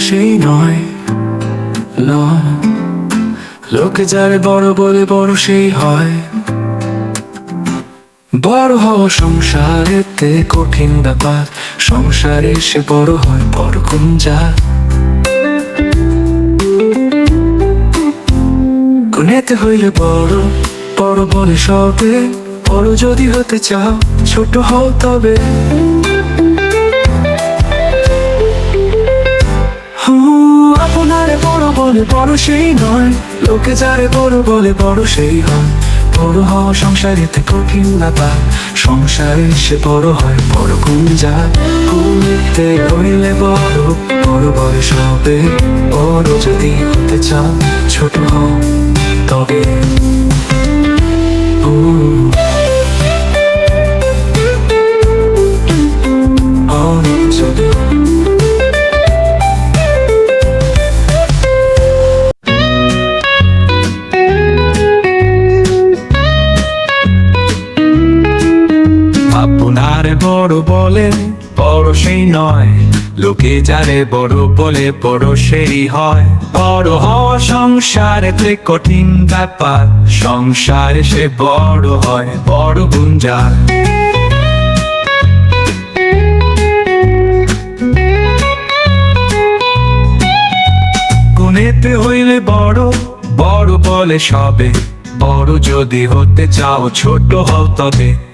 সেই নয়। নয়। লোকে যারে বড় বলে বড় সেই হয়। বড় হওয়া সংসারেতে কঠিন ব্যাপার। সংসারে সে বড় হয় বড় কুঞ্জা গুনেতে হইলে বড় বড় বলে সবে। বড় যদি হতে চাও, ছোট হও তবে। বলে বড় সেই নয়। লোকে যারে বড় বলে বড় সেই হয়। বড় হওয়া সংসারেতে কঠিন ব্যাপার। সংসারে সে বড় হয়, বড় গুণ যা গুণিতে হইলে বড় বড় বয়স হবে। বড় যদি হতে চাও, ছোট হও, তবে বড় বলে, বড় সেই নয়। লোকে যারে বড় বলে, বড় সেই হয়। বড় হওয়া সংসারেতে কঠিন ব্যাপার। সংসারে সে বড় হয়, বড় গুঞ্জার গুণেতে হইলে বড় বড় বলে সবে। বড় যদি হতে চাও, ছোট হও তবে।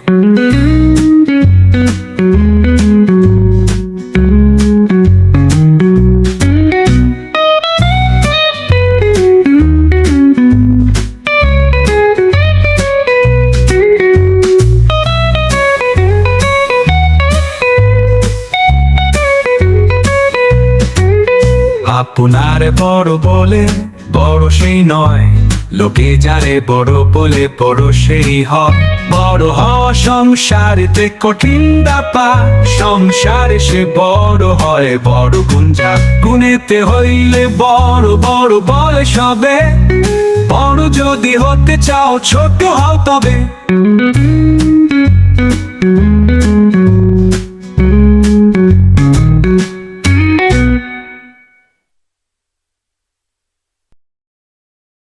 আপনারে বড় বলে, বড় সেই নয়। লোকে যারে বড় বলে, বড় সেই হয়। বড় হওয়া সংসারেতে কঠিন ব্যাপার। সংসারে সে বড় হয়, বড় গুঞ্জা গুণেতে হইলে বড় বড় বলে সবে বড় যদি হতে চাও, ছোট হও তবে।